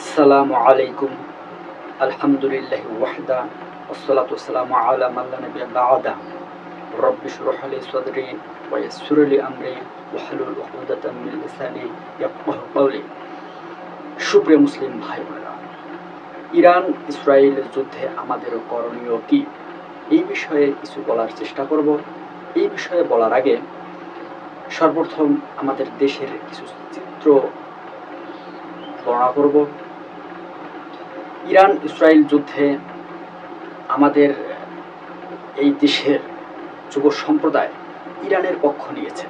আসসালামু আলাইকুম আলহামদুলিল্লাহি ওয়াহদা والصلاة والسلام على من لا نبي بعده رب اشرح لي صدري ويسر لي أمري واحلل عقدة من لساني يفقه قولي সুপ্রিয় মুসলিম ভাই বোনেরা ইরান ইসরায়েল যুদ্ধে আমাদের করণীয় কি এই বিষয়ে কিছু বলার চেষ্টা করব এই বিষয়ে বলার আগে সর্বপ্রথম আমাদের দেশের কিছু চিত্র বর্ণনা করব ইরান ইসরায়েল যুদ্ধে আমাদের এই দেশের যুব সম্প্রদায় ইরানের পক্ষ নিয়েছে।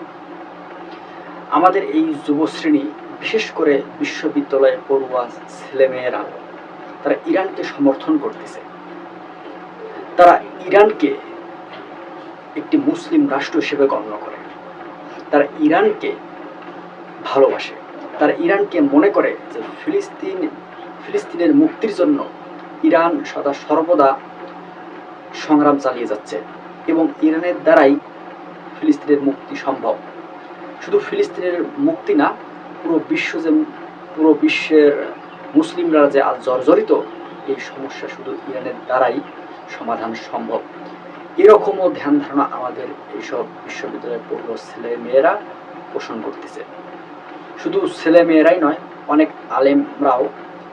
আমাদের এই যুবশ্রেণী, বিশেষ করে বিশ্ববিদ্যালয়ে পড়ুয়া ছেলেমেয়েরা, তারা ইরানকে সমর্থন করতেছে। তারা ইরানকে একটি মুসলিম রাষ্ট্র হিসেবে গণ্য করে। তারা ইরানকে ভালোবাসে। তারা ইরানকে মনে করে যে ফিলিস্তিন ফিলিস্তিনের মুক্তির জন্য ইরান সদা সর্বদা সংগ্রাম চালিয়ে যাচ্ছে এবং ইরানের দ্বারাই ফিলিস্তিনের মুক্তি সম্ভব। শুধু ফিলিস্তিনের মুক্তি না, পুরো বিশ্ব যে, পুরো বিশ্বের মুসলিমরা যে আজ জর্জরিত, এই সমস্যা শুধু ইরানের দ্বারাই সমাধান সম্ভব। এরকমও ধ্যান ধারণা আমাদের এইসব বিশ্ববিদ্যালয়ের পড়ুয়া ছেলে মেয়েরা পোষণ করতেছে। শুধু ছেলে মেয়েরাই নয়, অনেক আলেমরাও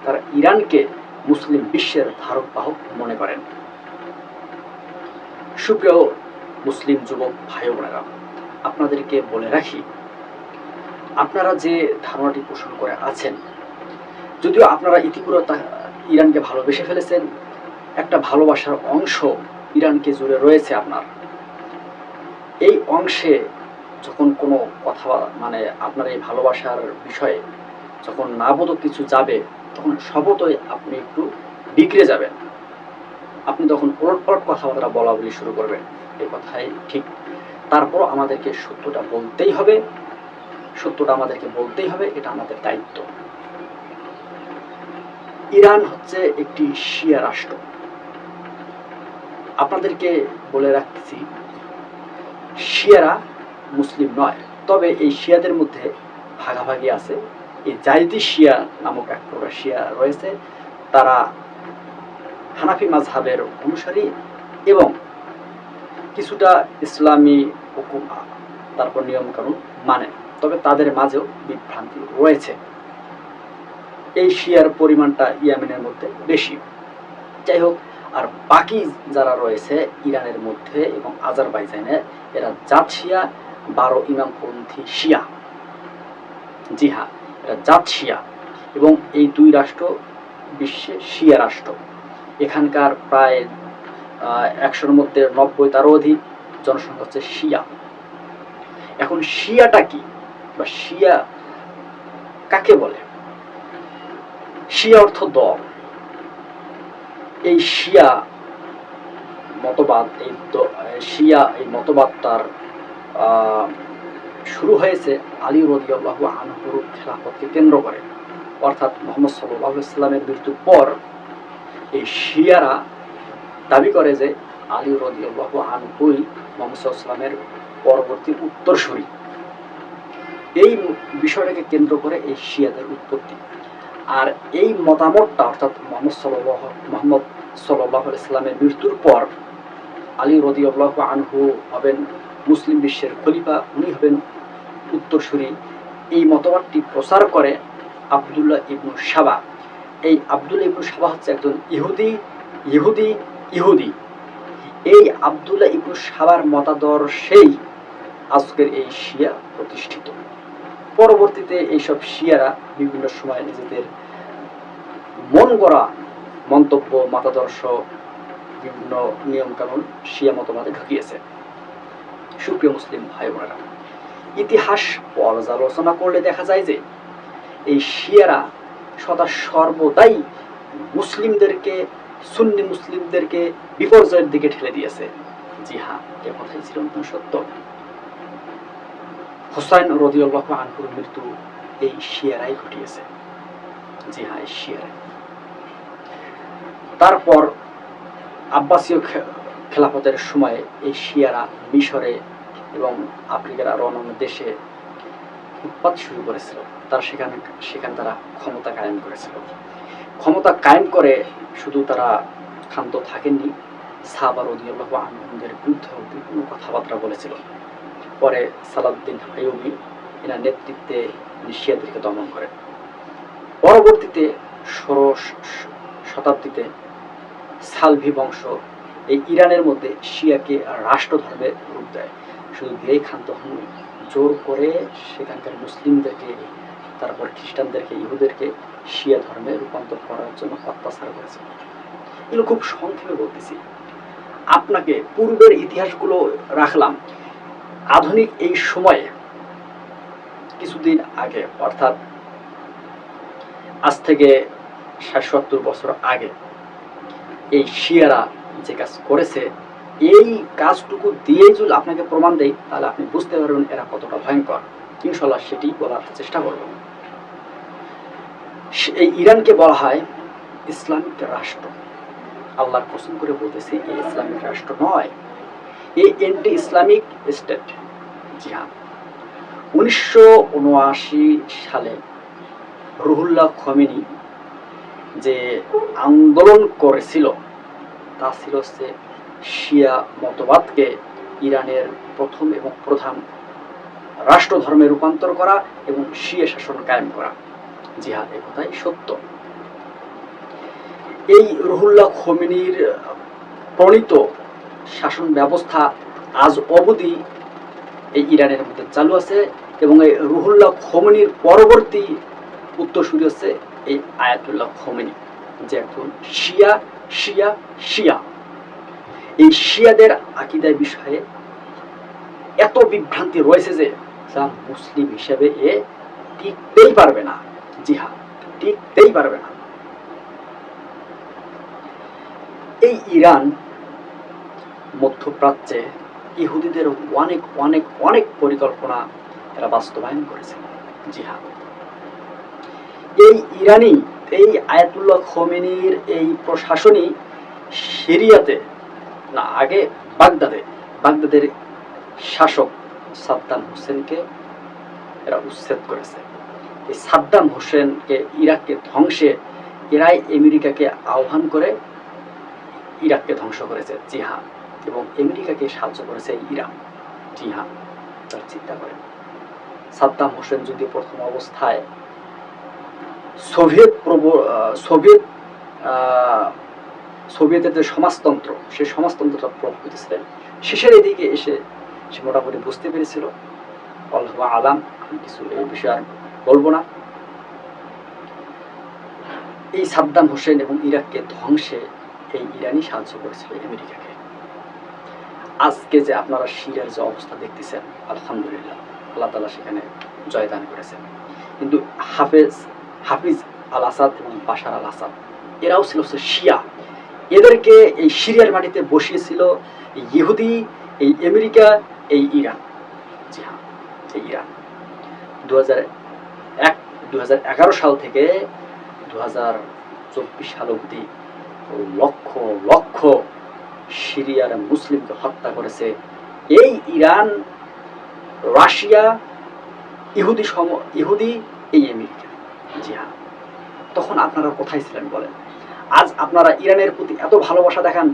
তারা ইরানকে মুসলিম বিশ্বের ধারক বাহক মনে করেন। সুপ্রিয় মুসলিম যুবক ভাই বোনেরা আপনাদেরকে বলে রাখি, আপনারা যে ধারণাটি পোষণ করে আছেন, যদিও আপনারা ইতিপূর্বে ইরানকে ভালোবেসে ফেলেছেন, একটা ভালোবাসার অংশ ইরানকে জুড়ে রয়েছে আপনার। এই অংশে যখন কোনো কথা মানে আপনার এই ভালোবাসার বিষয়ে যখন নাবোধক কিছু যাবে তখন স্বভাবতই আপনি একটু বিগড়ে যাবেন। আপনি তখন ওলট পালট কথাবার্তা বলা বলি শুরু করবেন। এই কথাই ঠিক। তারপরও আমাদেরকে সত্যটা বলতেই হবে। সত্যটা আমাদেরকে বলতেই হবে, এটা আমাদের দায়িত্ব। ইরান হচ্ছে একটি শিয়া রাষ্ট্র। আপনাদেরকে বলে রাখছি, শিয়ারা মুসলিম নয়, তবে এই শিয়াদের মধ্যে ভাগাভাগি আছে। এই জাইদি শিয়া নামক এক প্রকার শিয়া রয়েছে। তারা হানাফি মাঝহাবের অনুসারী এবং কিছুটা ইসলামী হুকুম, তারপর নিয়মকানুন মানে। তবে তাদের মাঝেও বিভ্রান্তি রয়েছে। এই শিয়ার পরিমাণটা ইয়ামেনের মধ্যে বেশি। যাই হোক, আর বাকি যারা রয়েছে ইরানের মধ্যে এবং আজারবাইজানে, এরা জাত শিয়া, বারো ইমামপন্থী শিয়া। জি হ্যাঁ। জাত শিয়া। এবং এই দুই রাষ্ট্র বিশ্বের শিয়া রাষ্ট্র। এখানকার প্রায় একশোর মধ্যে নব্বই তারও অধিক জনসংখ্যা হচ্ছে শিয়া। এখন শিয়াটা কি বা শিয়া কাকে বলে? শিয়া অর্থ দল। এই শিয়া মতবাদ এই শিয়া এই মতবাদটার আহ, শুরু হয়েছে আলী রদিয়াল্লাহু আনহুর খেলাফতকে কেন্দ্র করে। অর্থাৎ মোহাম্মদ সাল্লাহ ইসলামের মৃত্যুর পর এই শিয়ারা দাবি করে যে আলী রদিয়াল্লাহু আনহুই মোহাম্মদ ইসলামের পরবর্তী উত্তরসূরি। এই বিষয়টাকে কেন্দ্র করে এই শিয়াদের উৎপত্তি। আর এই মতামতটা, অর্থাৎ মোহাম্মদ সাল্লাহ মোহাম্মদ সাল্লাহ ইসলামের মৃত্যুর পর আলী রদিউল্লাহ আনহু হবেন মুসলিম বিশ্বের খলিফা উনি হবেন উত্তরসূরি। এই মতবাদটি প্রচার করে আবদুল্লাহ ইবনু সাবা। এই আবদুল্লাহ ইবনু সাবা হচ্ছে একজন ইহুদি ইহুদি ইহুদি। এই আবদুল্লাহ ইবনু সাবার মতাদর্শেই আজকের এই শিয়া প্রতিষ্ঠিত। পরবর্তীতে এইসব শিয়ারা বিভিন্ন সময় নিজেদের মন গড়া মন্তব্য, মতাদর্শ, বিভিন্ন নিয়মকানুন শিয়া মতবাদে ঢুকিয়েছে। সুপ্রিয় মুসলিম ভাই বোনেরা ইতিহাস পর্যালোচনা করলে দেখা যায় যে এই শিয়ারা সদা সর্বদাই মুসলিমদেরকে, সুন্নি মুসলিমদেরকে বিপর্যয়ের দিকে ঠেলে দিয়েছে। জি হ্যাঁ এ কথাই চিরন্তন সত্য। হোসাইন রদিউল্লাহ আনহুর মৃত্যু এই শিয়ারাই ঘটিয়েছে। জি হ্যাঁ শিয়ারাই তারপর আব্বাসীয় খেলাফতের সময় এই শিয়ারা মিশরে এবং আফ্রিকার আরও অন্যান্য দেশে উৎপাত শুরু করেছিল। তারা সেখানে সেখানে তারা ক্ষমতা কায়েম করেছিল। ক্ষমতা কায়েম করে শুধু তারা ক্ষান্ত থাকেননি সাহাবার রদিয়াল্লাহু আনহুদের বিরুদ্ধে বিভিন্ন কথাবার্তা বলেছিল। পরে সালাউদ্দিন আইয়ুবী এনার নেতৃত্বে নিশিয়াদেরকে দমন করেন। পরবর্তীতে ষোড়শ শতাব্দীতে সালভি বংশ এই ইরানের মধ্যে শিয়াকে রাষ্ট্র ধর্মের রূপ দেয়। শুধু দিয়েই ক্ষান্ত হননি জোর করে সেখানকার মুসলিমদেরকে, তারপর খ্রিস্টানদেরকে, ইহুদেরকে শিয়া ধর্মে রূপান্তর করার জন্য অত্যাচার করেছে। এগুলো খুব সংক্ষেপে বলতেছি। আপনাকে পূর্বের ইতিহাসগুলো রাখলাম। আধুনিক এই সময়ে, কিছুদিন আগে, অর্থাৎ আজ থেকে ষাট সত্তর বছর আগে, এই শিয়ারা যে কাজ করেছে। এই কাজটুকু দিয়ে যদি আপনাকে প্রমাণ দেয় তাহলে আপনি বুঝতে পারবেন এরা কতটা ভয়ঙ্কর। ইনশাল্লাহ সেটি বলার চেষ্টা করব। এই ইরানকে বলা হয় ইসলামিক রাষ্ট্র। আল্লাহর কসম করে বলতেছি এই ইসলামিক রাষ্ট্র নয়। এই এন্টি ইসলামিক স্টেট। জি হ্যাঁ। উনিশশো সালে রুহুল্লাহ খমেনি যে আন্দোলন করেছিল তা ছিল হচ্ছে শিয়া মতবাদকে ইরানের প্রথম এবং প্রধান রাষ্ট্র ধর্মে রূপান্তর করা এবং শিয়া শাসন কায়েম করা। জি হ্যাঁ এ কথাই সত্য। এই রুহুল্লাহ খমিনির প্রণীত শাসন ব্যবস্থা আজ অবধি এই ইরানের মধ্যে চালু আছে এবং এই রুহুল্লাহ খমিনির পরবর্তী উত্তরসূরি হচ্ছে এই আয়াতুল্লাহ খমিনি, যে একজন শিয়া শিয়া শিয়া। এই শিয়াদের আকিদার বিষয়ে এত বিভ্রান্তি রয়েছে যে যা মুসলিম হিসেবে এ টিকতেই পারবে না জি হ্যাঁ টিকতেই পারবে না। এই ইরান মধ্যপ্রাচ্যে ইহুদিদের অনেক অনেক অনেক পরিকল্পনা এরা বাস্তবায়ন করেছে জি হ্যাঁ এই ইরানি, এই আয়াতুল্লাহ খোমেনির এই প্রশাসনই সিরিয়াতে, না, আগে বাগদাদে, বাগদাদের শাসক সাদ্দাম হোসেনকে এরা উচ্ছেদ করেছে। এই সাদ্দাম হোসেনকে ইরাককে ধ্বংসে এরাই আমেরিকাকে আহ্বান করে ইরাককে ধ্বংস করেছে জি হ্যাঁ এবং আমেরিকাকে সাহায্য করেছে ইরান জি হ্যাঁ তার চিন্তা করেন সাদ্দাম হোসেন যদি প্রথম অবস্থায় সোভিয়েত সোভিয়েত সোভিয়েতের যে সমাজতন্ত্র, সেই সমাজতন্ত্রটা প্রভাবিত ছিলেন শেষের এদিকে এসে সে মোটামুটি বুঝতে পেরেছিল। আল্লাহ আলাম, আমি কিছু এই বিষয়ে আর বলব না। এই সাদ্দাম হোসেন এবং ইরাককে ধ্বংসে এই ইরানি সাহায্য করেছিল আমেরিকাকে। আজকে যে আপনারা সিরিয়ার যে অবস্থা দেখতেছেন, আলহামদুলিল্লাহ, আল্লাহ তালা সেখানে জয়দান করেছেন। কিন্তু হাফেজ হাফিজ আল আসাদ এবং বাশার আল আসাদ এরাও ছিল হচ্ছে শিয়া। এদেরকে এই সিরিয়ার মাটিতে বসিয়েছিল ইহুদি, এই আমেরিকা, এই ইরান। জি হ্যাঁ এই ইরান। দু এক দু সাল থেকে দু হাজার চব্বিশ সাল অবধি লক্ষ লক্ষ সিরিয়ার মুসলিমকে হত্যা করেছে এই ইরান, রাশিয়া, ইহুদি সম, ইহুদি, এই আমেরিকা। জি হ্যাঁ তখন আপনারা কোথায় ছিলেন বলেন? আজ আপনারা ইরানের প্রতি এত ভালোবাসা দেখান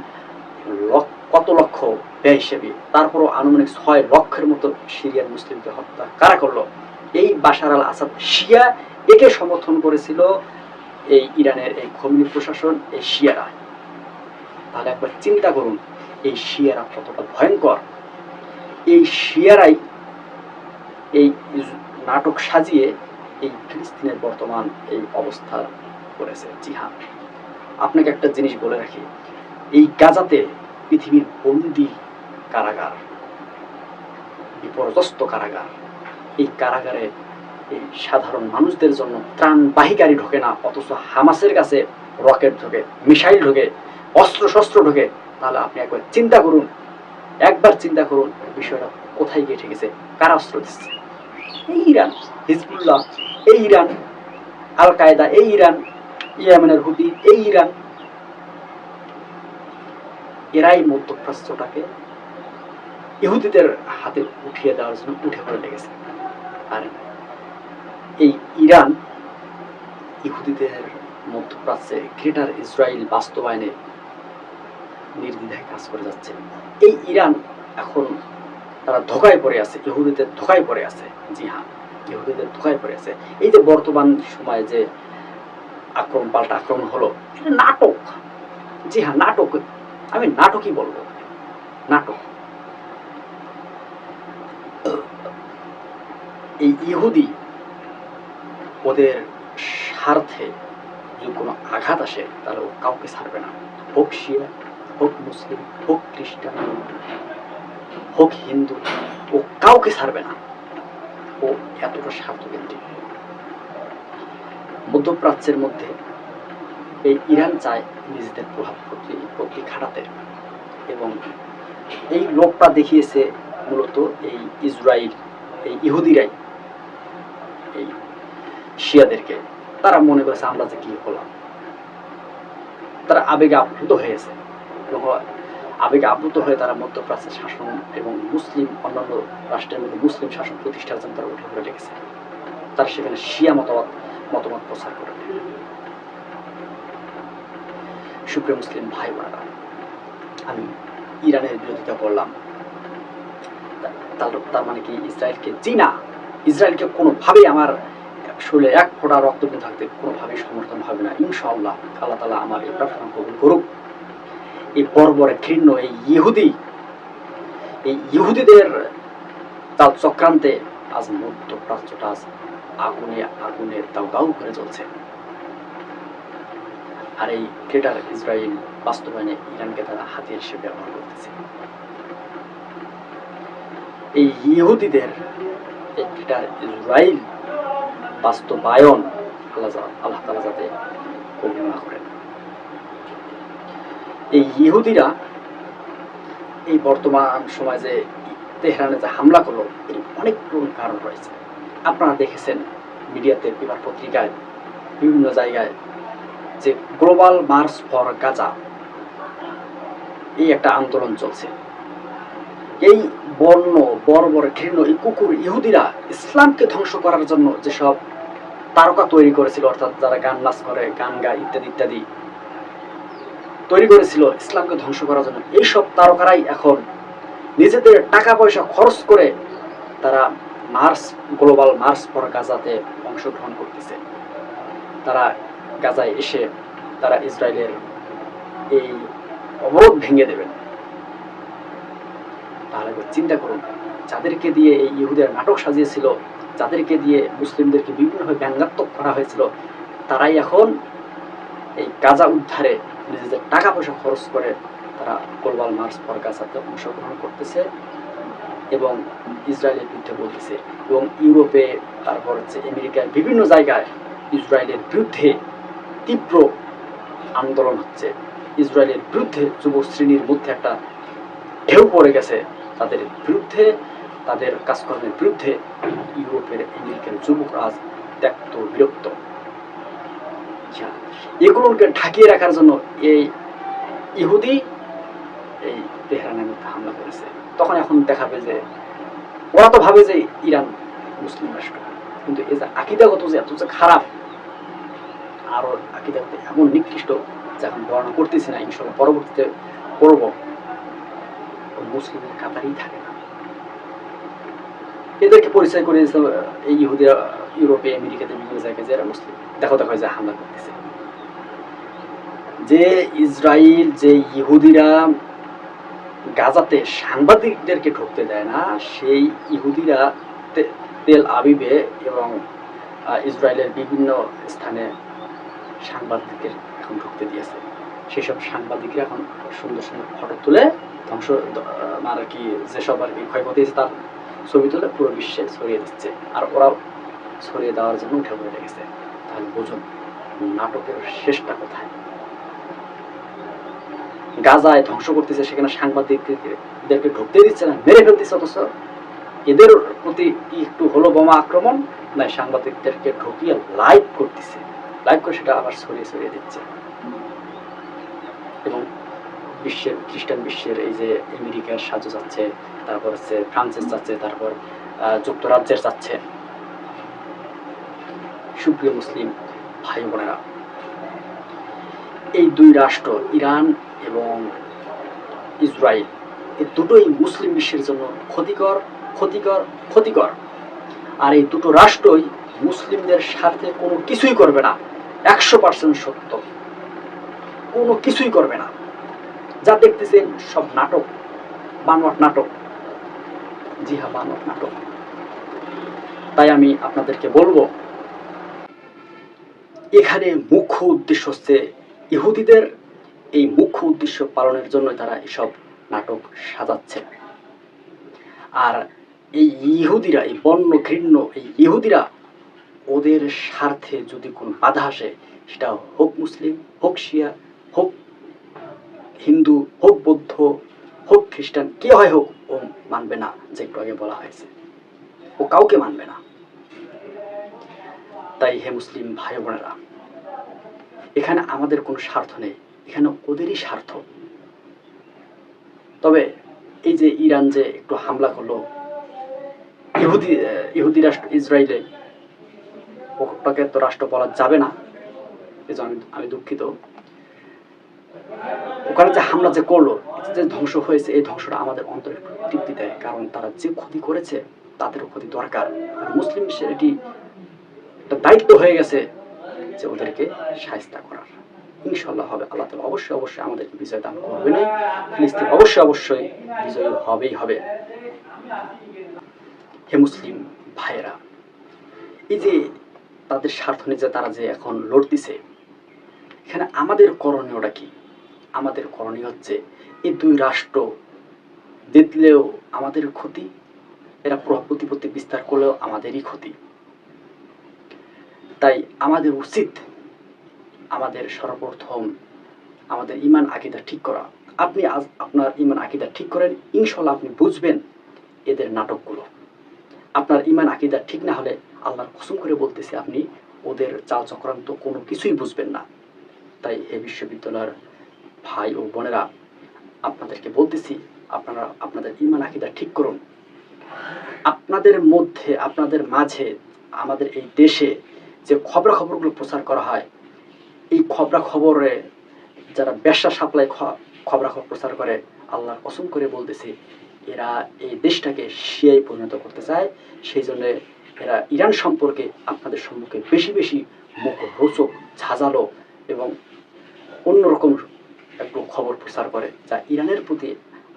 কত লক্ষ ব্যয় হিসেবে। তারপরও আনুমানিক ছয় লক্ষের মতো সিরিয়ান মুসলিমকে হত্যা কারা করল? এই বাশার আল আসাদ শিয়া একে সমর্থন করেছিল এই ইরানের এই খমিনি প্রশাসন, এই শিয়ারা। তাহলে একবার চিন্তা করুন, এই শিয়ারা কতটা ভয়ঙ্কর। এই শিয়ারাই এই নাটক সাজিয়ে এই ফিলিস্তিনের বর্তমান এই অবস্থা করেছে জি হ্যাঁ আপনাকে একটা জিনিস বলে রাখি, এই গাজাতে পৃথিবীর বন্দি কারাগার, বিপর্যস্ত কারাগার, এই কারাগারে এই সাধারণ মানুষদের জন্য ত্রাণবাহী গাড়ি ঢোকে না, অথচ হামাসের কাছে রকেট ঢোকে, মিসাইল ঢোকে অস্ত্র শস্ত্র ঢোকে, তাহলে আপনি একবার চিন্তা করুন, একবার চিন্তা করুন বিষয়টা কোথায় গিয়ে ঠেকেছে, কারা অস্ত্র দিচ্ছে? ইরান, হিজবুল্লাহ এই ইরান আল কায়দা এই ইরান, ইয়ামেনের হুদি এই ইরান, এরাই মধ্যপ্রাচ্যটাকে ইহুদিদের হাতে উঠিয়ে দেওয়ার জন্য উঠে পড়ে লেগেছে। আর এই ইরান ইহুদিদের মধ্যপ্রাচ্যে গ্রেটার ইসরায়েল বাস্তবায়নে নির্দ্বিধায় কাজ করে যাচ্ছে। এই ইরান এখন তারা ধোকায় পড়ে আছে, ইহুদিদের ধোকায় পড়ে আছে, জি হ্যাঁ। ইহুদিদের ধোকায় এই যে বর্তমান সময়ে যে আক্রমণ, পাল্টা আক্রমণ হলো, এটা নাটক। জি হ্যাঁ নাটক। আমি নাটকই বলব। নাটক। এই ইহুদি, ওদের স্বার্থে যদি কোনো আঘাত আসে, তাহলে ও কাউকে ছাড়বে না। হোক শিয়া, হোক মুসলিম, হোক খ্রিস্টান, হোক হিন্দু, ও কাউকে ছাড়বে না। এতটা স্বার্থকেন্দ্রিক। মধ্যপ্রাচ্যের মধ্যে এই ইরান চায় নিজেদের প্রভাব প্রতি প্রতি খাটাতে। এবং এই লোকটা দেখিয়েছে মূলত এই ইসরায়েল এই ইহুদিরাই, এই শিয়াদেরকে। তারা মনে করেছে, আমরা যে কি হলাম? তারা আবেগে আপ্লুত হয়েছে আবেগে আপ্লুত হয়ে তারা মধ্যপ্রাচ্যের শাসন এবং মুসলিম অন্যান্য রাষ্ট্রের মধ্যে মুসলিম শাসন প্রতিষ্ঠার জন্য তারা উঠে পড়ে লেগেছে তারা সেখানে শিয়া মতামত মতামত প্রচার করে। সুপ্রিয় মুসলিম ভাই বোনেরা আমি ইরানের বিরোধিতা করলাম। তার মানে কি ইসরায়েলকে জি না ইসরায়েলকে কোনোভাবেই আমার শরীরে এক ফোঁটা রক্ত থাকতে কোনোভাবেই সমর্থন হবে না। ইনশাআল্লাহ আল্লাহ তালা আমার এই প্রার্থনা কবুল করুক। এই বর্বরে ঘৃণ্য এই ইহুদি, এই ইহুদিদের তার চক্রান্তে আজ মধ্যপ্রাচ্যটা আজ আগুনে আগুনে দাউ দাউ করে চলছে আর এই গ্রেটার ইসরায়েল বাস্তবায়নে ইরানকে তারা হাতিয়ার হিসেবে ব্যবহার করতেছে। এই ইহুদিদের এই গ্রেটার ইসরায়েল বাস্তবায়ন আল্লাহ আল্লাহ তালা যাতে কবুল না করেন। এই ইহুদিরা এই বর্তমান সময়ে যে তেহরানে যে হামলা করল, এর অনেকগুলো কারণ রয়েছে। আপনারা দেখেছেন মিডিয়াতে পেপার পত্রিকায়, বিভিন্ন জায়গায় যে গ্লোবাল মার্চ ফর গাজা, এই একটা আন্দোলন চলছে। এই বর্ণ বর্বর ঘৃণ্য, এই কুকুর ইহুদিরা ইসলামকে ধ্বংস করার জন্য যেসব তারকা তৈরি করেছিল, অর্থাৎ যারা গান নাচ করে, গান গায় ইত্যাদি ইত্যাদি তৈরি করেছিল ইসলামকে ধ্বংস করার জন্য। এইসব তারকারাই এখন নিজেদের টাকা পয়সা খরচ করে তারা মার্চ গ্লোবাল মার্চ ফর গাজাতে অংশগ্রহণ করতেছে। তারা গাজায় এসে তারা ইসরায়েলের এই অবরোধ ভেঙে দেবেন। তাহলে চিন্তা করুন, যাদেরকে দিয়ে এই ইহুদের নাটক সাজিয়েছিল, যাদেরকে দিয়ে মুসলিমদেরকে বিভিন্নভাবে ব্যঙ্গাত্মক করা হয়েছিল, তারাই এখন এই গাজা উদ্ধারে নিজেদের টাকা পয়সা খরচ করে তারা গ্লোবাল মার্চ ফর গাজাতে অংশগ্রহণ করতেছে এবং ইসরায়েলের বিরুদ্ধে বলতেছে এবং ইউরোপে, তারপর হচ্ছে আমেরিকার বিভিন্ন জায়গায় ইসরায়েলের বিরুদ্ধে তীব্র আন্দোলন হচ্ছে। ইসরায়েলের বিরুদ্ধে যুব শ্রেণির মধ্যে একটা ঢেউ পড়ে গেছে। তাদের বিরুদ্ধে, তাদের কাজকর্মের বিরুদ্ধে ইউরোপের আমেরিকার যুবকরা আজ ত্যক্ত বিরক্ত। এগুলোকে ঢাকিয়ে রাখার জন্য এই ইহুদি এই তেহরানের মধ্যে হামলা করেছে। তখন এখন দেখাবে যে ওরা তো ভাবে যে ইরান মুসলিম রাষ্ট্র। কিন্তু এই যে আকিদাগত যে এত যে খারাপ, আরও আকিদাগত এমন নিকৃষ্ট যা এখন বর্ণনা করতেছি না ইনশাল্লাহ পরবর্তীতে করব। মুসলিমের কাতারেই থাকে না। এদেরকে পরিচয় করে এই ইহুদিরা ইউরোপে, আমেরিকাতে বিভিন্ন জায়গায় যে এরা মুসলিম, দেখো দেখো যে হামলা করতেছে। যে ইসরায়েল যে ইহুদিরা গাজাতে সাংবাদিকদেরকে ঢুকতে দেয় না, সেই ইহুদিরা তেল আবিবে এবং ইসরায়েলের বিভিন্ন স্থানে সাংবাদিকদের এখন ঢুকতে দিয়েছে। সেসব সাংবাদিকরা এখন সুন্দর সুন্দর ফটো তুলে ধ্বংস আর কি, যেসব আর কি ক্ষয়ক্ষতি তার ছবি তুলে পুরো বিশ্বে ছড়িয়ে দিচ্ছে। আর ওরাও ছড়িয়ে দেওয়ার জন্য উঠে পড়ে লেগেছে, তাহলে বুঝুন নাটকের শেষটা কোথায়। গাজায় ধ্বংস করতেছে সেখানে সাংবাদিকদেরকে ঢুকতে দিচ্ছে না, মেরে ফেলতেছে অথচ। এদের প্রতি কি একটু হলো বোমা আক্রমণ? না সাংবাদিকদেরকে ঢুকিয়ে লাইভ করতেছে। লাইভ করে সেটা আবার ছড়িয়ে ছড়িয়ে দিচ্ছে। এবং বিশ্বের, খ্রিস্টান বিশ্বের এই যে আমেরিকার সাহায্য যাচ্ছে, তারপর হচ্ছে ফ্রান্সের যাচ্ছে, তারপর যুক্তরাজ্যের যাচ্ছে। সুপ্রিয় মুসলিম ভাই বোনেরা, এই দুই রাষ্ট্র, ইরান এবং ইসরায়েল, এই দুটোই মুসলিম বিশ্বের জন্য ক্ষতিকর ক্ষতিকর ক্ষতিকর। আর এই দুটো রাষ্ট্রই মুসলিমদের স্বার্থে কোনো কিছুই করবে না। একশো পার্সেন্ট সত্য। কোনো কিছুই করবে না। যা দেখতেছেন সব নাটক, বানোয়াট নাটক। জি হ্যাঁ বানোয়াট নাটক। তাই আমি আপনাদেরকে বলব এখানে মুখ্য উদ্দেশ্য হচ্ছে ইহুদিদের এই মুখ্য উদ্দেশ্য পালনের জন্য তারা এসব নাটক সাজাচ্ছে। আর এই ইহুদিরা, এই বন্য, ঘৃণ্য, এই ইহুদিরা ওদের স্বার্থে যদি কোনো বাধা আসে, সেটা হোক মুসলিম, হোক শিয়া, হোক হিন্দু, হোক বৌদ্ধ, হোক খ্রিস্টান, কে হয় হোক, ও মানবে না, যে একটু আগে বলা হয়েছে। ও কাউকে মানবে না। তাই হে মুসলিম ভাই বোনেরা, এখানে আমাদের কোনো স্বার্থ নেই, এখানে ওদেরই স্বার্থ। তবে এই যে ইরান যে একটু হামলা করল, ইহুদি ইহুদি রাষ্ট্র ইসরায়েলে, ওটাকে তো রাষ্ট্র বলা যাবে না এই আমি আমি দুঃখিত। ওখানে যে হামলা যে করল যে ধ্বংস হয়েছে, এই ধ্বংসটা আমাদের অন্তরে তৃপ্তি দেয়, কারণ তারা যে ক্ষতি করেছে, তাদেরও ক্ষতি দরকার। মুসলিম এটি একটা দায়িত্ব হয়ে গেছে যে ওদেরকে সাহায্য করার। ইনশাল্লাহ হবে, আল্লাহ তালা অবশ্যই অবশ্যই আমাদেরকে বিজয় দান করবে না, ফিলিস্তিন অবশ্যই অবশ্যই বিজয়ী হবেই হবে। হে মুসলিম ভাইয়েরা, এই যে তাদের স্বার্থ নিয়ে তারা যে এখন লড়তেছে, এখানে আমাদের করণীয়টা কি? আমাদের করণীয় হচ্ছে এই দুই রাষ্ট্র জিতলেও আমাদের ক্ষতি, এরা প্রভাব প্রতিপত্তি বিস্তার করলেও আমাদেরই ক্ষতি। তাই আমাদের উচিত আমাদের সর্বপ্রথম আমাদের ইমান আকিদা ঠিক করা। আপনি আজ আপনার ইমান আকিদা ঠিক করেন ইনশাল্লাহ আপনি বুঝবেন এদের নাটকগুলো। আপনার ইমান আকিদা ঠিক না হলে আল্লাহর কুসুম করে বলতেছে আপনি, ওদের চাল চক্রান্ত কোনো কিছুই বুঝবেন না। তাই হে বিশ্ববিদ্যালয়ের ভাই ও বোনেরা, আপনাদেরকে বলতেছি, আপনারা আপনাদের ইমান আকিদা ঠিক করুন। আপনাদের মধ্যে, আপনাদের মাঝে, আমাদের এই দেশে যে খবরা খবরগুলো প্রচার করা হয়, এই খবরা খবরে যারা ব্যবসা সাপ্লাই খবরা খবর প্রচার করে, আল্লাহর কসম করে বলতেছে, এরা এই দেশটাকে শিয়ায় পরিণত করতে চায়। সেই জন্য এরা ইরান সম্পর্কে আপনাদের সম্মুখে বেশি বেশি রোচক, ঝাঁঝালো এবং অন্যরকম একটু খবর প্রচার করে, যা ইরানের প্রতি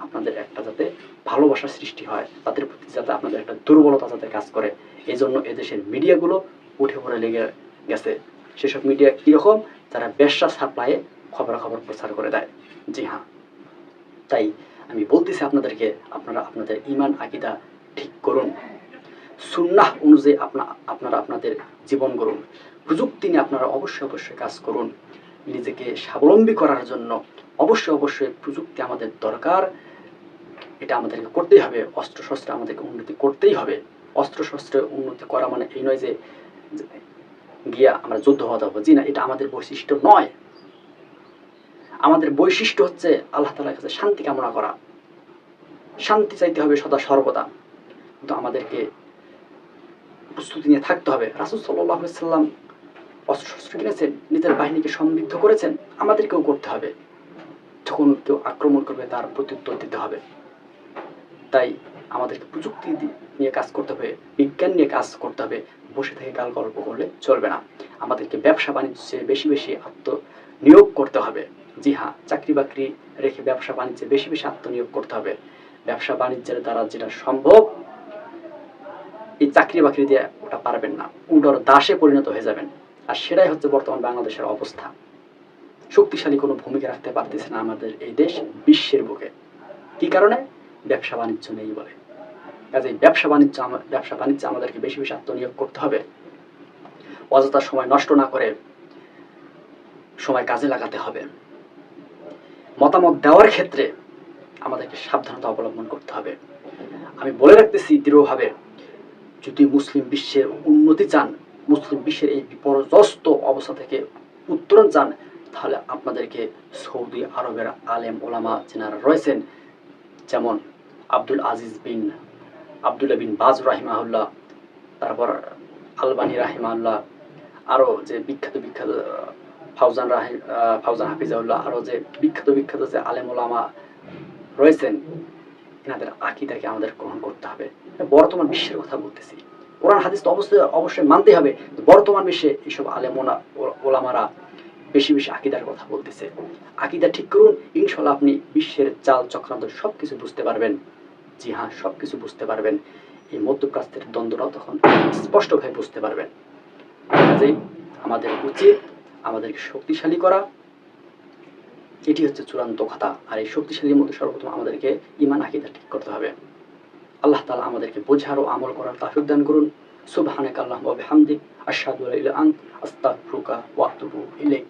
আপনাদের একটা যাতে ভালোবাসা সৃষ্টি হয়, তাদের প্রতি যাতে আপনাদের একটা দুর্বলতা যাতে কাজ করে। এই জন্য এদেশের মিডিয়াগুলো উঠে পড়ে লেগে গেছে। সেসব মিডিয়া কীরকম যারা ব্যবসা সাপ্লাইয়ে খবরাখবর প্রচার করে দেয়। জি হ্যাঁ। তাই আমি বলতেছি আপনাদেরকে, আপনারা আপনাদের ইমান আকিদা ঠিক করুন। সুন্নাহ অনুযায়ী আপনা, আপনারা আপনাদের জীবন গড়ুন। প্রযুক্তি নিয়ে আপনারা অবশ্যই অবশ্যই কাজ করুন। নিজেকে স্বাবলম্বী করার জন্য অবশ্যই অবশ্যই প্রযুক্তি আমাদের দরকার। এটা আমাদেরকে করতেই হবে। অস্ত্র শস্ত্রে আমাদেরকে উন্নতি করতেই হবে। অস্ত্র শস্ত্রে উন্নতি করা মানে এই নয় যে গিয়া আমরা যুদ্ধ হতে হবে জি না, এটা আমাদের বৈশিষ্ট্য নয়। আমাদের বৈশিষ্ট্য হচ্ছে আল্লাহ তালার কাছে শান্তি কামনা করা। শান্তি চাইতে হবে সদা সর্বদা। কিন্তু আমাদেরকে প্রস্তুতি নিয়ে থাকতে হবে। রাসুল সাল্লাহ সাল্লাম অস্ত্র শস্ত্র কিনেছেন, নিজের বাহিনীকে সমৃদ্ধ করেছেন, আমাদেরকেও করতে হবে। যখন কেউ আক্রমণ করবে, তার প্রত্যুত্তর দিতে হবে। তাই আমাদেরকে প্রযুক্তি নিয়ে কাজ করতে হবে, বিজ্ঞান নিয়ে কাজ করতে হবে। বসে থেকে কাল গল্প করলে চলবে না। আমাদেরকে ব্যবসা বাণিজ্যে বেশি বেশি আত্মনিয়োগ করতে হবে। জি হ্যাঁ চাকরি বাকরি রেখে ব্যবসা বাণিজ্যে বেশি বেশি আত্মনিয়োগ করতে হবে। ব্যবসা বাণিজ্যের দ্বারা যেটা সম্ভব, এই চাকরি বাকরি দিয়ে ওটা পারবেন না। উল্টোর দাসে পরিণত হয়ে যাবেন। আর সেটাই হচ্ছে বর্তমান বাংলাদেশের অবস্থা। শক্তিশালী কোনো ভূমিকা রাখতে পারতেছে না আমাদের এই দেশ বিশ্বের বুকে। কি কারণে? ব্যবসা বাণিজ্য নেই বলে। কাজে ব্যবসা বাণিজ্য ব্যবসা বাণিজ্য আমাদেরকে বেশি বেশি আত্মনিয়োগ করতে হবে। অযথা সময় নষ্ট না করে সময় কাজে লাগাতে হবে। মতামত দেওয়ার ক্ষেত্রে আমাদেরকে সাবধানতা অবলম্বন করতে হবে। আমি বলে রাখতেছি দৃঢ়ভাবে, যদি মুসলিম বিশ্বের উন্নতি চান, মুসলিম বিশ্বের এই বিপর্যস্ত অবস্থা থেকে উত্তরণ চান, তাহলে আপনাদেরকে সৌদি আরবের আলেম ওলামা যেনারা রয়েছেন যেমন আব্দুল আজিজ বিন আবদুল্লাহ বিন বাজ রাহিমাহুল্লাহ, তারপর আলবানি রাহিমাহুল্লাহ আরও যে বিখ্যাত বিখ্যাত ফাউজান রাহি ফাউজান হাফিজাউল্লাহ আরও যে বিখ্যাত বিখ্যাত যে আলেম ওলামা রয়েছেন, এনাদের আকিদাকে আমাদের গ্রহণ করতে হবে। বর্তমান বিশ্বের কথা বলতেছি। কোরআন, হাদিস তো অবশ্যই অবশ্যই মানতে হবে। বর্তমান বিশ্বে এইসব আলেম ওলা- ওলামারা বেশি বেশি আকিদার কথা বলতেছে। আকিদা ঠিক করুন ইনশাল্লাহ আপনি বিশ্বের চাল চক্রান্ত সব কিছু বুঝতে পারবেন। জি হ্যাঁ সব কিছু বুঝতে পারবেন। এই মধ্যপ্রাচ্যের দ্বন্দ্বটাও তখন স্পষ্টভাবে বুঝতে পারবেন। কাজেই আমাদের উচিত আমাদেরকে শক্তিশালী করা। এটি হচ্ছে চূড়ান্ত কথা। আর এই শক্তিশালীর মধ্যে সর্বপ্রথম আমাদেরকে ইমান আকিদা ঠিক করতে হবে। আল্লাহ তালা আমাদেরকে বোঝার ও আমল করার তাফিক দান করুন। সুবহানাক আল্লাহুম্মা ওয়া বিহামদিক, আশহাদু আল্লা ইলাহা ইল্লা ইলাইক।